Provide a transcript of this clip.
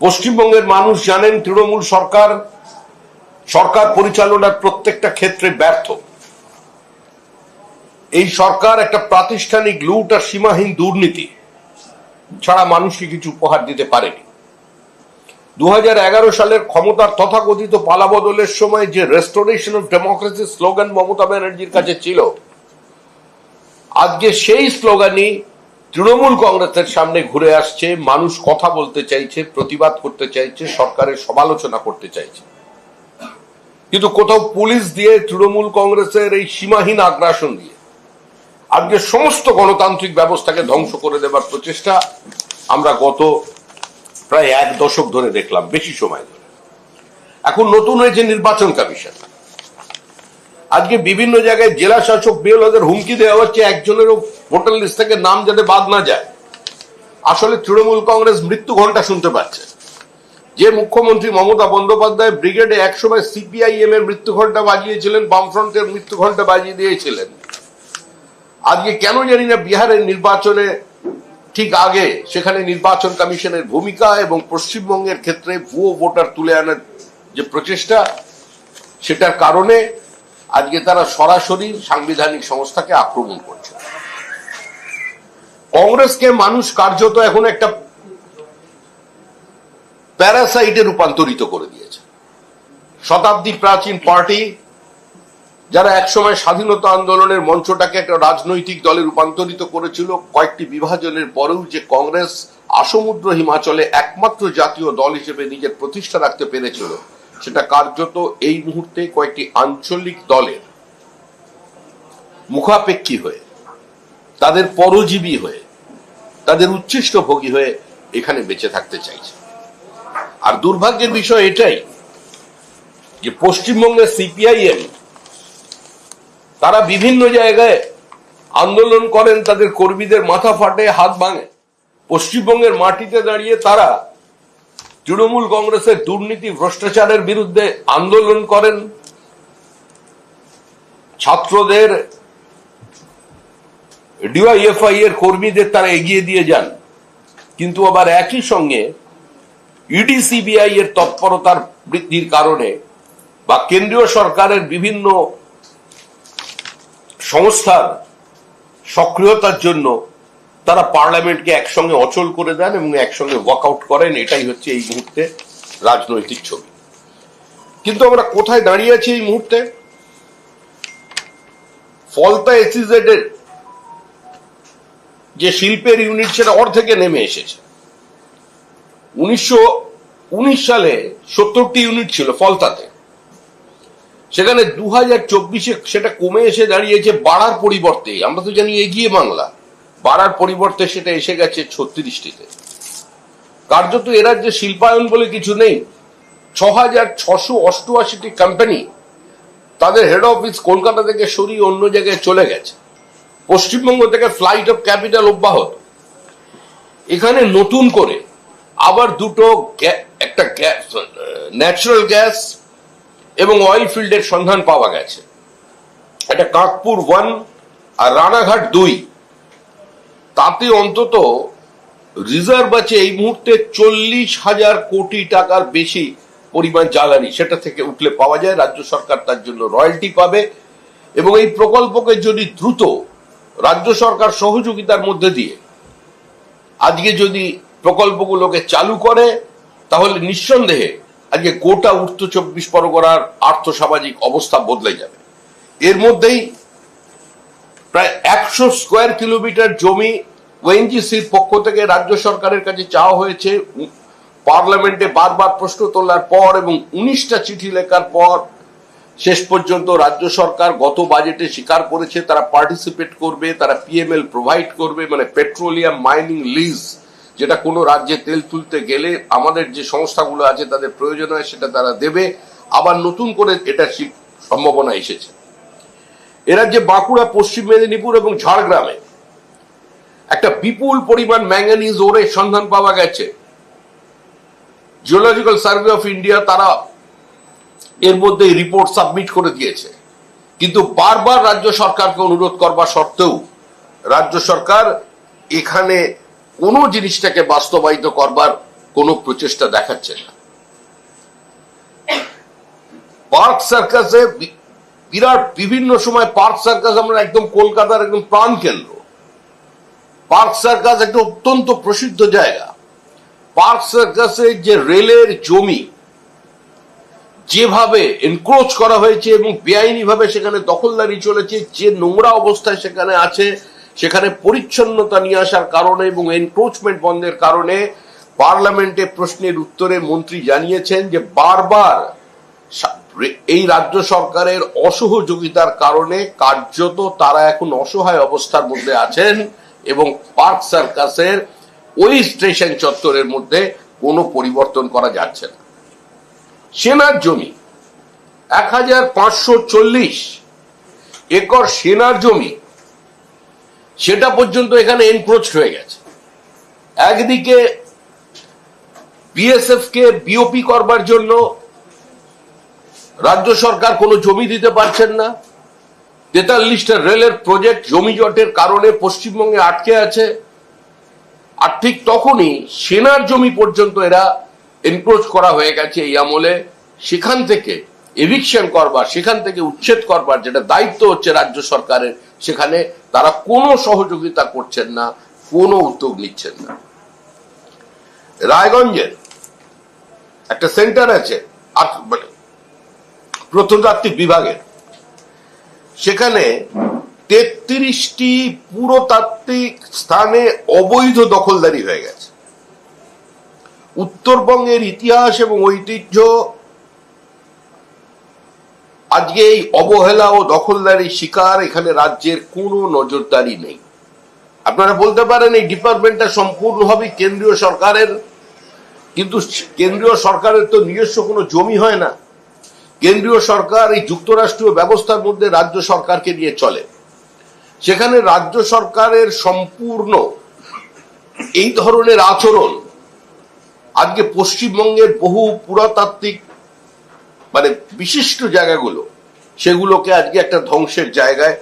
পশ্চিমবঙ্গের মানুষ জানেন তৃণমূল সরকার সরকার পরিচালনার প্রত্যেকটা ক্ষেত্রে ব্যর্থ। এই সরকার একটা প্রাতিষ্ঠানিক লুট আর সীমাহীন দুর্নীতি ছাড়া মানুষকে কিছু উপহার দিতে পারেনি। দু হাজার এগারো সালের ক্ষমতার তথাকথিত পালাবদলের সময় যে restoration of democracy slogan Mamata ব্যানার্জির কাছে ছিল, আজকে সেই স্লোগানই তৃণমূল কংগ্রেসের সামনে ঘুরে আসছে, মানুষ কথা বলতে চাইছে, প্রতিবাদ করতে চাইছে, সরকারের সমালোচনা করতে চাইছে। কিন্তু কোথাও পুলিশ দিয়ে তৃণমূল কংগ্রেসের এই সীমাহীন আগ্রাসন দিয়ে, আজকে সমস্ত গণতান্ত্রিক ব্যবস্থাকে ধ্বংস করে দেবার প্রচেষ্টা আমরা গত প্রায় এক দশক ধরে দেখলাম, বেশি সময় ধরে। এখন নতুন হয়েছে নির্বাচন কমিশন। আজকে বিভিন্ন জায়গায় জেলা শাসক বিএলওদের হুমকি দেওয়া হচ্ছে, একজনেরও ভোটার লিস্ট থেকে নাম যাতে বাদ না যায়। আসলে তৃণমূল কংগ্রেস মৃত্যু ঘণ্টা শুনতে পাচ্ছে। যে মুখ্যমন্ত্রী মমতা বন্দ্যোপাধ্যায় ব্রিগেডে একসময় সিপিআইএম এর মৃত্যু ঘণ্টা বাজিয়েছিলেন, বামফ্রন্টের মৃত্যু ঘণ্টা বাজিয়ে দিয়েছিলেন। আজকে কেন জানি না বিহারের নির্বাচনে ঠিক আগে সেখানে নির্বাচন কমিশনের ভূমিকা এবং পশ্চিমবঙ্গের ক্ষেত্রে ভুয়ো ভোটার তুলে আনার যে প্রচেষ্টা, সেটার কারণে আজকে তারা সরাসরি সাংবিধানিক সংস্থাকে আক্রমণ করছে। কংগ্রেসকে মানুষ কার্যত এখন একটা প্যারাসাইটে রূপান্তরিত করে দিয়েছে। শতাব্দী প্রাচীন পার্টি, যারা একসময় স্বাধীনতা আন্দোলনের মঞ্চটাকে একটা রাজনৈতিক দলে রূপান্তরিত করেছিল, কয়েকটি বিভাজনের পরেও যে কংগ্রেস আসমুদ্র হিমাচলে একমাত্র জাতীয় দল হিসেবে নিজের প্রতিষ্ঠা রাখতে পেরেছিল সেটা কার্যত এই মুহূর্তে কয়েকটি আঞ্চলিক দলের মুখাপেক্ষী হয়ে, তাদের পরজীবী হয়ে, তাদের উচ্ছিষ্ট ভোগী হয়ে এখানে বেঁচে থাকতে চাইছে। আর দুর্ভাগ্যের বিষয় এটাই যে পশ্চিমবঙ্গের সিপিআইএম, তারা বিভিন্ন জায়গায় আন্দোলন করেন, তাদের কর্মীদের মাথা ফাটে, হাত ভাঙে। পশ্চিমবঙ্গের মাটিতে দাঁড়িয়ে তারা তৃণমূল কংগ্রেসের দুর্নীতি, ভ্রষ্টাচারের বিরুদ্ধে আন্দোলন করেন। ছাত্রদের ডিওয়াইএফআই এর কর্মীদের তারা এগিয়ে দিয়ে যান। কিন্তু আবার একই সঙ্গে ইডি সিবিআই এর তৎপরতার বৃদ্ধির কারণে বা কেন্দ্রীয় সরকারের বিভিন্ন সংস্থার সক্রিয়তার জন্য তারা পার্লামেন্টকে একসঙ্গে অচল করে দেন এবং একসঙ্গে ওয়াকআউট করেন, এটাই হচ্ছে এই মুহূর্তে রাজনৈতিক ছবি। কিন্তু আমরা কোথায় দাঁড়িয়ে আছি এই মুহূর্তে? ফলতা এসিজেড এর যে শিল্পের ইউনিট সেটা অর্ধেকে নেমে এসেছে। উনিশশো উনিশ সালে সত্তরটি ইউনিট ছিল ফলতাতে। সেখানে দু হাজার চব্বিশে সেটা কমে এসে দাঁড়িয়েছে, বাড়ার পরিবর্তে। আমরা তো জানি এগিয়ে বাংলা। বাড়ার পরিবর্তে সেটা এসে গেছে ছত্রিশটিতে। কার্যত এ রাজ্যে শিল্পায়ন বলে কিছু নেই। ছ হাজার ছশো অষ্টআশিটি কোম্পানি তাদের হেড অফিস কলকাতা থেকে সরিয়ে অন্য জায়গায় চলে গেছে। পশ্চিমবঙ্গ থেকে ফ্লাইট অফ ক্যাপিটাল অব্যাহত। এখানে নতুন করে আবার দুটো একটা গ্যাস ন্যাচারাল গ্যাস এবং অয়েল ফিল্ডের সন্ধান পাওয়া গেছে। এটা কাকপুর ওয়ান আর রানাঘাট দুই। তাতে অন্তত রিজার্ভ আছে এই মুহূর্তে চল্লিশ হাজার কোটি টাকার বেশি পরিমাণ জ্বালানি। সেটা থেকে উঠলে পাওয়া যায়, রাজ্য সরকার তার জন্য রয়্যালটি পাবে। এবং এই প্রকল্পকে যদি দ্রুত রাজ্য সরকার সহযোগিতার মধ্যে দিয়ে আজকে যদি প্রকল্পগুলোকে চালু করে, তাহলে নিঃসন্দেহে আজকে গোটা উত্তর চব্বিশ পরগনার আর্থ সামাজিক অবস্থা বদলে যাবে। এর মধ্যেই প্রায় একশো স্কোয়ার কিলোমিটার জমি ওএনজিসির পক্ষ থেকে রাজ্য সরকারের কাছে চাওয়া হয়েছে। পার্লামেন্টে বারবার প্রশ্ন তোলার পর এবং উনিশটা চিঠি লেখার পর শেষ পর্যন্ত রাজ্য সরকার গত বাজেটে স্বীকার করেছে, তারা পার্টিসিপেট করবে, তারা পিএমএল প্রোভাইড করবে মানে পেট্রোলিয়াম মাইনিং লিজ যেটা কোনো রাজ্যে তেল তুলতে গেলে আমাদের যে সংস্থাগুলো আছে তাদের প্রয়োজন হয় সেটা তারা দেবে। আবার নতুন করে এটা সম্ভাবনা এসেছে। এ রাজ্যে বাঁকুড়া, পশ্চিম মেদিনীপুর এবং ঝাড়গ্রামে। একটা বিপুল পরিমাণ ম্যাঙ্গানিজ ওরের সন্ধান পাওয়া গেছে। জিওলজিক্যাল সার্ভে অফ ইন্ডিয়া তারা এর মধ্যে রিপোর্ট সাবমিট করে দিয়েছে। কিন্তু বারবার রাজ্য সরকারকে অনুরোধ করবার সত্ত্বেও রাজ্য সরকার এখানে কোনো জিনিসটাকে বাস্তবায়িত করবার কোনো প্রচেষ্টা দেখাচ্ছে না। পার্ক সার্কাসে বিরাট বিভিন্ন সময় পার্ক সার্কাস আমরা একদম কলকাতার একদম প্রাণ কেন্দ্র। পার্ক সার্কাস একটা অত্যন্ত প্রসিদ্ধ জায়গা। পার্ক সার্কাসে যে রেলের জমি, যেভাবে এনক্রোচ করা হয়েছে এবং বেআইনি ভাবে সেখানে দখলদারি চলেছে, যে নোংরা অবস্থায় সেখানে আছে, সেখানে পরিচ্ছন্নতা নিয়ে আসার কারণে এবং এনক্রোচমেন্ট বন্ধের কারণে পার্লামেন্টে প্রশ্নের উত্তরে মন্ত্রী জানিয়েছেন যে বারবার এই রাজ্য সরকারের অসহযোগিতার কারণে কার্যত তারা এখন অসহায় অবস্থার মধ্যে আছেন এবং পার্ক সার্কাসের ওই স্টেশন চত্বরের মধ্যে কোনো পরিবর্তন করা যাচ্ছে না। সেনার জমি এক হাজার পাঁচশো চল্লিশ একর সেনার জমি, সেটা পর্যন্ত এখানে এনক্রোচ হয়ে গেছে। একদিকে বিএসএফ কে বিওপি করবার জন্য রাজ্য সরকার কোনো জমি দিতে পারছেন না। তেতাল্লিশটা রেলের প্রজেক্ট জমি জটের কারণে পশ্চিমবঙ্গে আটকে আছে। আর ঠিক তখনই সেনার জমি পর্যন্ত এরা এনক্রোচ করা হয়ে গেছে এই আমলে। সেখান থেকে এভিকশন করবার, সেখান থেকে উচ্ছেদ করবার যেটা দায়িত্ব হচ্ছে রাজ্য সরকারের, সেখানে তারা কোনো সহযোগিতা করছেন না, কোনো উদ্যোগ নিচ্ছেন না। রায়গঞ্জের একটা সেন্টার আছে মানে প্রত্নতাত্ত্বিক বিভাগের সেখানে তেত্রিশটি পুরতাত্ত্বিক স্থানে অবৈধ দখলদারি হয়ে গেছে। উত্তরবঙ্গের ইতিহাস এবং ঐতিহ্য আজকে এই অবহেলা ও দখলদারি শিকার এখানে রাজ্যের কোনো নজরদারি নেই। আপনারা বলতে পারেন এই ডিপার্টমেন্টটা সম্পূর্ণভাবে কেন্দ্রীয় সরকারের, কিন্তু কেন্দ্রীয় সরকারের তো নিজস্ব কোনো জমি হয় না। কেন্দ্রীয় সরকার এই যুক্তরাষ্ট্রীয় ব্যবস্থার মধ্যে রাজ্য সরকারকে নিয়ে চলে। সেখানে রাজ্য সরকারের সম্পূর্ণ এই ধরনের আচরণ আজকে পশ্চিমবঙ্গের বহু পুরাতাত্ত্বিক মানে বিশিষ্ট জায়গাগুলো, সেগুলোকে আজকে একটা ধ্বংসের জায়গায়